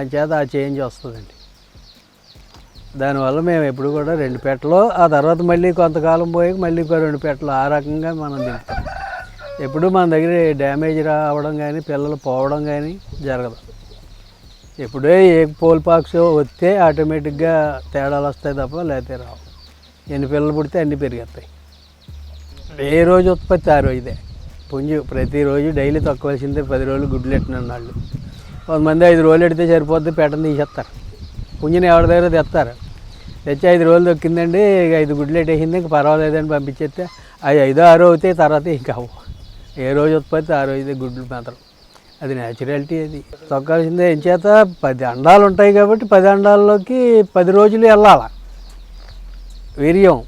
అంచేత ఆ చేంజ్ వస్తుందండి. దానివల్ల మేము ఎప్పుడు కూడా రెండు పెట్టలు ఆ తర్వాత మళ్ళీ కొంతకాలం పోయి మళ్ళీ ఇంకో రెండు పెట్టలు ఆ రకంగా మనం తింటాం. ఎప్పుడు మన దగ్గర డ్యామేజ్ రావడం కానీ పిల్లలు పోవడం కానీ జరగదు. ఎప్పుడే ఏ పోల్ పాక్స్ వస్తే ఆటోమేటిక్గా తేడాలు వస్తాయి తప్ప లేకపోతే రావు. ఎన్ని పిల్లలు పుడితే అన్నీ పెరిగేస్తాయి. ఏ రోజు ఉత్పత్తి ఆ రోజుదే పుంజు ప్రతిరోజు డైలీ తొక్కవలసిందే పది రోజులు గుడ్లు పెట్టిన వాళ్ళు కొంతమంది ఐదు రోజులు ఎడితే సరిపోద్ది పెట్టని తీసేస్తారు. పుంజుని ఎవరి దగ్గర తెస్తారు? తెచ్చి ఐదు రోజులు దొక్కిందండి ఐదు గుడ్లు పెట్టేసింది ఇంక పర్వాలేదని పంపించేస్తే అవి ఐదో ఆరో అవుతాయి తర్వాత ఇంకా అవ్వవు. ఏ రోజు ఉత్పత్తి ఆ రోజు గుడ్లు మాత్రం. అది న్యాచురాలిటీ అది. తొక్కాల్సిందే ఏం చేత పది అండాలు ఉంటాయి కాబట్టి పది అండాల్లోకి పది రోజులు వెళ్ళాలి? వీర్యం.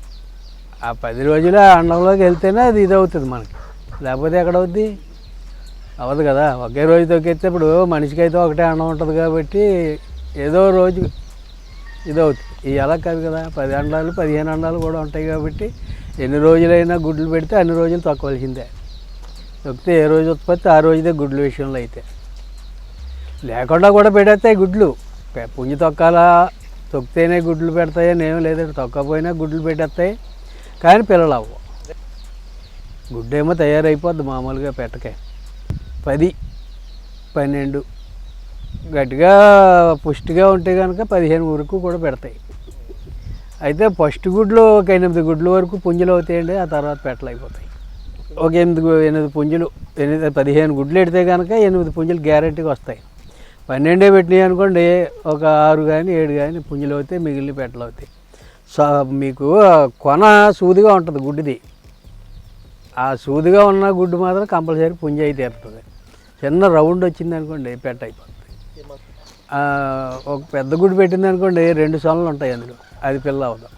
ఆ పది రోజులు ఆ అండంలోకి వెళ్తేనే అది ఇది అవుతుంది మనకి. లేకపోతే ఎక్కడ అవుద్ది అవ్వదు కదా. ఒకే రోజు తొక్కేస్తే ఇప్పుడు మనిషికి అయితే ఒకటే అండం ఉంటుంది కాబట్టి ఏదో రోజు ఇది అవుతుంది ఈ ఎలా కాదు కదా. పది అండాలు పదిహేను అండాలు కూడా ఉంటాయి కాబట్టి ఎన్ని రోజులైనా గుడ్లు పెడితే అన్ని రోజులు తొక్కవలసిందే. తొక్కితే ఏ రోజు ఉత్పత్తి ఆ రోజుదే గుడ్ల విషయంలో అయితే. లేకుండా కూడా పెడతాయి గుడ్లు. పె- పుంజి తొక్కాలా తొక్కితేనే గుడ్లు పెడతాయని ఏం లేదండి. తొక్కపోయినా గుడ్లు పెట్టేస్తాయి కానీ పిల్లలు అవ్వవు. గుడ్డేమో తయారైపోద్ది మామూలుగా పెట్టకే. పది పన్నెండు. గట్టిగా పుష్టిగా ఉంటే కనుక పదిహేను వరకు కూడా పెడతాయి. అయితే ఫస్ట్ గుడ్లు ఒక ఎనిమిది గుడ్ల వరకు పుంజులు అవుతాయండి ఆ తర్వాత పెట్టలు అయిపోతాయి. ఒక ఎనిమిది ఎనిమిది పుంజులు ఎనిమిది పదిహేను గుడ్లు పెడితే కనుక ఎనిమిది పుంజులు గ్యారంటీగా వస్తాయి. పన్నెండే పెట్టినాయి అనుకోండి ఒక ఆరు కానీ ఏడు కానీ పుంజులు అవుతాయి మిగిలిన పెట్టలు అవుతాయి. సో మీకు కొన సూదిగా ఉంటుంది గుడ్డిది. ఆ సూదిగా ఉన్న గుడ్డు మాత్రం కంపల్సరీ పుంజ అయితే తీరుతుంది. చిన్న రౌండ్ వచ్చింది అనుకోండి పెట్ట అయిపోతుంది ఒక పెద్ద గుడి పెట్టింది అనుకోండి రెండు సొనలు ఉంటాయి అందులో. అది పిల్ల అవుదాం.